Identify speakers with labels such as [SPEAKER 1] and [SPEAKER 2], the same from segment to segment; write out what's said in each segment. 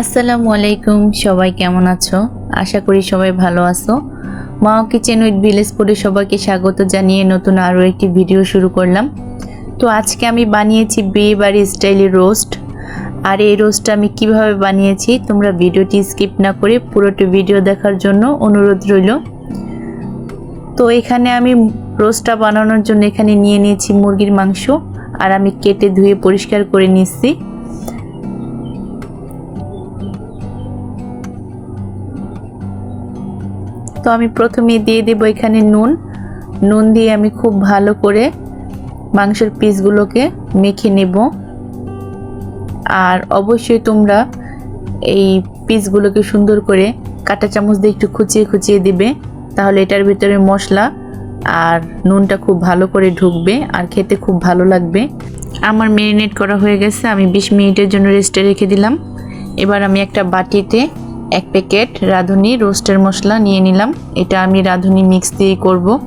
[SPEAKER 1] আসসালামু আলাইকুম, সবাই কেমন আছো? আশা করি সবাই ভালো আছো। মা কিচেন উইথ ভিলেজ সবাইকে স্বাগত জানিয়ে নতুন আরও একটি ভিডিও শুরু করলাম। তো আজকে আমি বানিয়েছি বিয়ে বাড়ি স্টাইলি রোস্ট আর এই রোস্টটা আমি কীভাবে বানিয়েছি তোমরা ভিডিওটি স্কিপ না করে পুরোটি ভিডিও দেখার জন্য অনুরোধ রইল। তো এখানে আমি রোস্টটা বানানোর জন্য এখানে নিয়ে নিয়েছি মুরগির মাংস। আর আমি কেটে ধুয়ে পরিষ্কার করে নিচ্ছি। তো আমি প্রথমে দিয়ে দেব এখানে নুন। নুন দিয়ে আমি খুব ভালো করে মাংসের পিসগুলোকে মেখে নেব। আর অবশ্যই তোমরা এই পিসগুলোকে সুন্দর করে কাঁটা চামচ দিয়ে একটু খুচিয়ে খুচিয়ে দিবে, তাহলে এটার ভিতরে মশলা আর নুনটা খুব ভালো করে ঢুকবে আর খেতে খুব ভালো লাগবে। আমার ম্যারিনেট করা হয়ে গেছে, আমি বিশ মিনিটের জন্য রেস্টে রেখে দিলাম। এবার আমি একটা বাটিতে এক প্যাকেট রাঁধুনি রোস্টের মশলা নিয়ে নিলাম। এটা আমি রাঁধুনি মিক্স দিয়ে করব।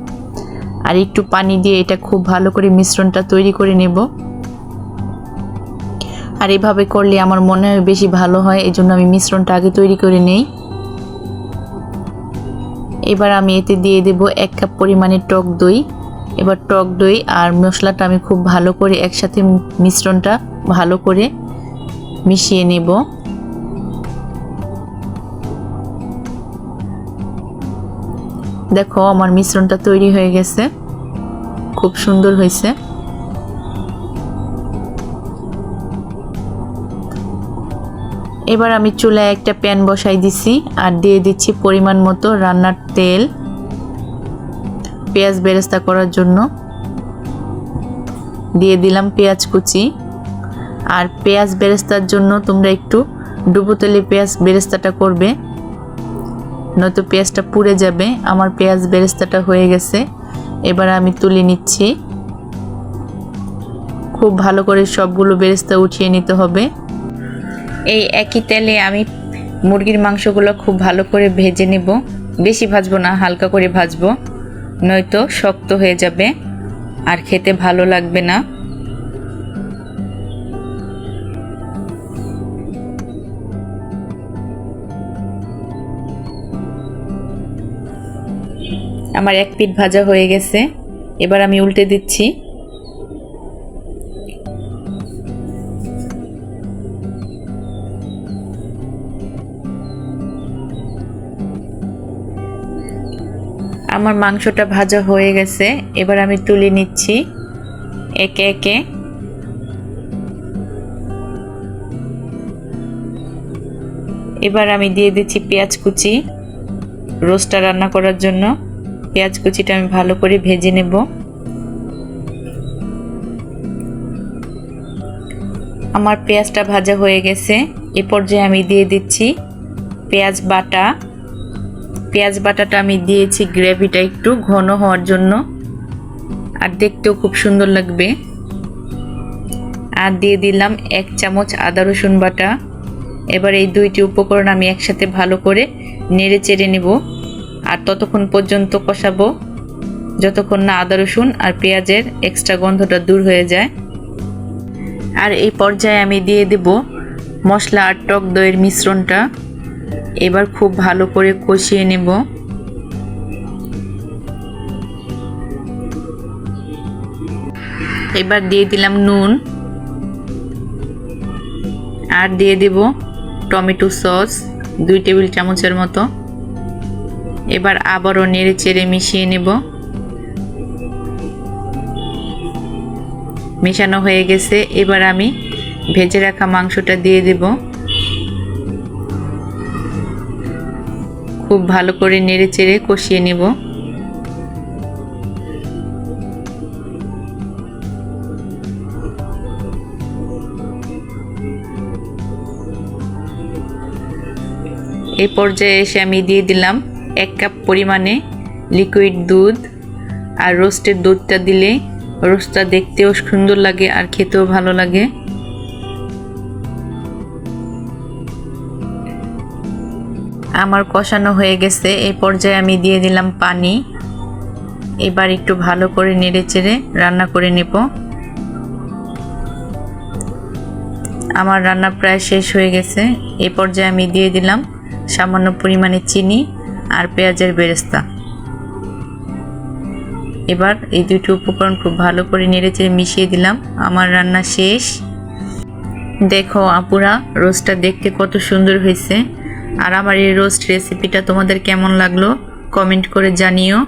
[SPEAKER 1] আর একটু পানি দিয়ে এটা খুব ভালো করে মিশ্রণটা তৈরি করে নেব। আর এভাবে করলে আমার মনে হয় বেশি ভালো হয় এই জন্য আমি মিশ্রণটা আগে তৈরি করে নেই। এবার আমি এতে দিয়ে দেব এক কাপ পরিমাণে টক দই। এবার টক দই আর মশলাটা আমি খুব ভালো করে একসাথে মিশ্রণটা ভালো করে মিশিয়ে নেব। দেখো, আমার মিশ্রণটা তৈরি হয়ে গেছে। খুব সুন্দর হয়েছে। এবার আমি চুলায় একটা প্যান বসাই দিছি আর দিয়ে দিচ্ছি পরিমাণ মতো রান্নার তেল, পেঁয়াজ বেরেস্তা করার জন্য। দিয়ে দিলাম পেঁয়াজ কুচি। আর পেঁয়াজ বেরেস্তার জন্য তোমরা একটু ডুবো তেলে পেঁয়াজ বেরেস্তাটা করবে। নয়তো পেঁয়াজটা পুড়ে যাবে। আমার পেঁয়াজ বেরেস্তাটা হয়ে গেছে। এবার আমি তুলে নিচ্ছি। খুব ভালো করে সবগুলো বেরেস্তা উঠিয়ে নিতে হবে। এই একই তেলে আমি মুরগির মাংসগুলো খুব ভালো করে ভেজে নেব। বেশি ভাজবো না, হালকা করে ভাজবো। নয়তো শক্ত হয়ে যাবে। আর খেতে ভালো লাগবে না। আমার এক পিঠ ভাজা হয়ে গেছে। এবার আমি উল্টে দিচ্ছি। আমার মাংসটা ভাজা হয়ে গেছে। এবার আমি তুলে নিচ্ছি একে একে। এবার আমি দিয়ে দিচ্ছি পেঁয়াজ কুচি। রোস্টটা রান্না করার জন্য। পেঁয়াজ কুচিটা আমি ভালো করে ভেজে নেব। আমার পেঁয়াজটা ভাজা হয়ে গেছে। এ পর্যায়ে আমি দিয়ে দিচ্ছি পেঁয়াজ বাটা। পেঁয়াজ বাটাটা আমি দিয়েছি গ্রেভিটা একটু ঘন হওয়ার জন্য। আর দেখতেও খুব সুন্দর লাগবে। আর দিয়ে দিলাম এক চামচ আদা রসুন বাটা। এবার এই দুইটি উপকরণ আমি একসাথে ভালো করে নেড়ে চেড়ে নেব। আর ততক্ষণ পর্যন্ত কষাবো। যতক্ষণ না আদা, রসুন আর পেঁয়াজের এক্সট্রা গন্ধটা দূর হয়ে যায়। আর এই পর্যায়ে আমি দিয়ে দেব মশলা আর টক দইয়ের মিশ্রণটা। এবার খুব ভালো করে কষিয়ে নেব। এবার দিয়ে দিলাম নুন। আর দিয়ে দেব টমেটো সস, দুই টেবিল চামচের মতো। এবার আবারও নেড়ে চেড়ে মিশিয়ে নেব। মেশানো হয়ে গেছে, এবার আমি ভেজে রাখা মাংসটা দিয়ে দেব। খুব ভালো করে নেড়ে চেড়ে কষিয়ে নেব। এই পর্যায়ে এসে আমি দিয়ে দিলাম এক কাপ পরিমাণে লিকুইড দুধ আর রোস্টের দুধটা দিলে রোস্টটা দেখতেও সুন্দর লাগে আর খেতেও ভালো লাগে। আমার কষানো হয়ে গেছে এই পর্যায়ে আমি দিয়ে দিলাম পানি। এবার একটু ভালো করে নেড়ে চেড়ে রান্না করে নেব। আমার রান্না প্রায় শেষ হয়ে গেছে এই পর্যায়ে আমি দিয়ে দিলাম সামান্য পরিমাণে চিনি। আর পেঁয়াজের বেরেস্তা। এবার এই দুটো উপকরণ খুব ভালো করে নেড়েচেড়ে মিশিয়ে দিলাম। আমার রান্না শেষ। দেখো আপুরা, রোস্টটা দেখতে কত সুন্দর হয়েছে। আর আমার এই রোস্ট রেসিপিটা তোমাদের কেমন লাগল কমেন্ট করে জানিও।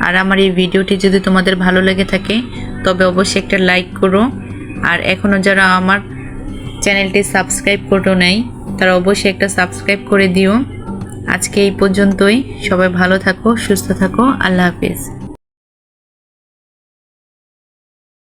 [SPEAKER 1] আর আমার এই ভিডিওটি যদি তোমাদের ভালো লেগে থাকে, তবে অবশ্যই একটা লাইক করো। আর এখনও যারা আমার চ্যানেলটি সাবস্ক্রাইব করো নাই, তারা অবশ্যই একটা সাবস্ক্রাইব করে দিও। আজকে এই পর্যন্তই। সবাই ভালো থাকো সুস্থ থাকো। আল্লাহ হাফিজ।